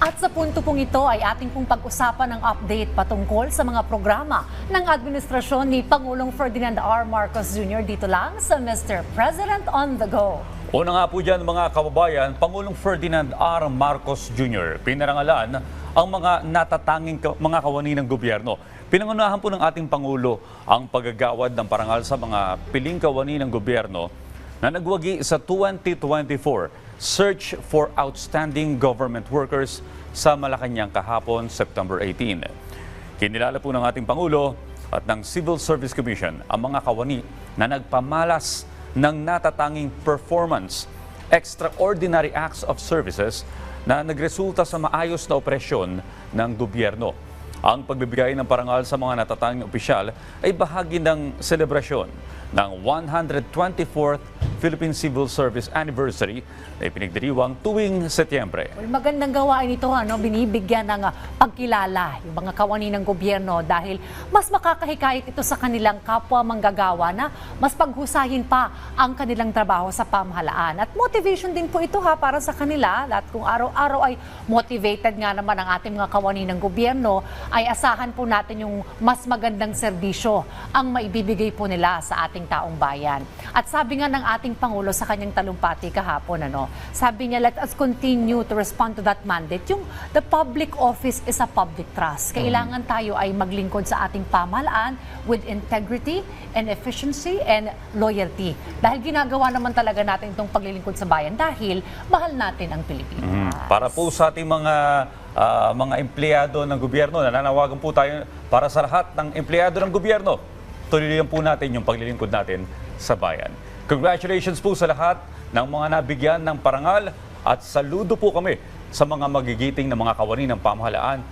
At sa punto pong ito ay ating pong pag-usapan ng update patungkol sa mga programa ng administrasyon ni Pangulong Ferdinand R. Marcos Jr. dito lang sa Mr. President on the Go. Una nga po dyan mga kababayan, Pangulong Ferdinand R. Marcos Jr. Pinarangalan ang mga natatanging mga kawani ng gobyerno. Pinangunahan po ng ating Pangulo ang paggagawad ng parangal sa mga piling kawani ng gobyerno na nagwagi sa 2024 Search for Outstanding Government Workers sa Malacanang kahapon, September 18. Kinilala po ng ating Pangulo at ng Civil Service Commission ang mga kawani na nagpamalas ng natatanging performance, extraordinary acts of services na nagresulta sa maayos na operasyon ng gobyerno. Ang pagbibigay ng parangal sa mga natatanging opisyal ay bahagi ng selebrasyon ng 124th Philippine Civil Service Anniversary na ipinagdiriwang tuwing Setyembre. Well, magandang gawain ito, ano, binibigyan ng ah, pagkilala yung mga kawani ng gobyerno dahil mas makakahikayat ito sa kanilang kapwa manggagawa na mas paghusahin pa ang kanilang trabaho sa pamahalaan. At motivation din po ito ha para sa kanila at kung araw-araw ay motivated nga naman ang ating mga kawani ng gobyerno ay asahan po natin yung mas magandang serbisyo ang maibibigay po nila sa ating taong bayan. At sabi nga ng ating Pangulo sa kanyang talumpati kahapon, ano, sabi niya, let us continue to respond to that mandate. Yung the public office is a public trust. Kailangan tayo ay maglingkod sa ating pamahalaan with integrity and efficiency and loyalty. Dahil ginagawa naman talaga natin itong paglilingkod sa bayan dahil mahal natin ang Pilipinas. Para po sa ating mga ah, mga empleyado ng gobyerno, nananawagan po tayo para sa lahat ng empleyado ng gobyerno. Tuloy po natin yung paglilingkod natin sa bayan. Congratulations po sa lahat ng mga nabigyan ng parangal at saludo po kami sa mga magigiting na mga kawani ng pamahalaan.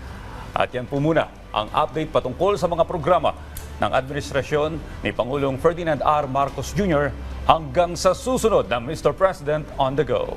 At yan po muna ang update patungkol sa mga programa ng administrasyon ni Pangulong Ferdinand R. Marcos Jr. hanggang sa susunod na Mr. President on the Go.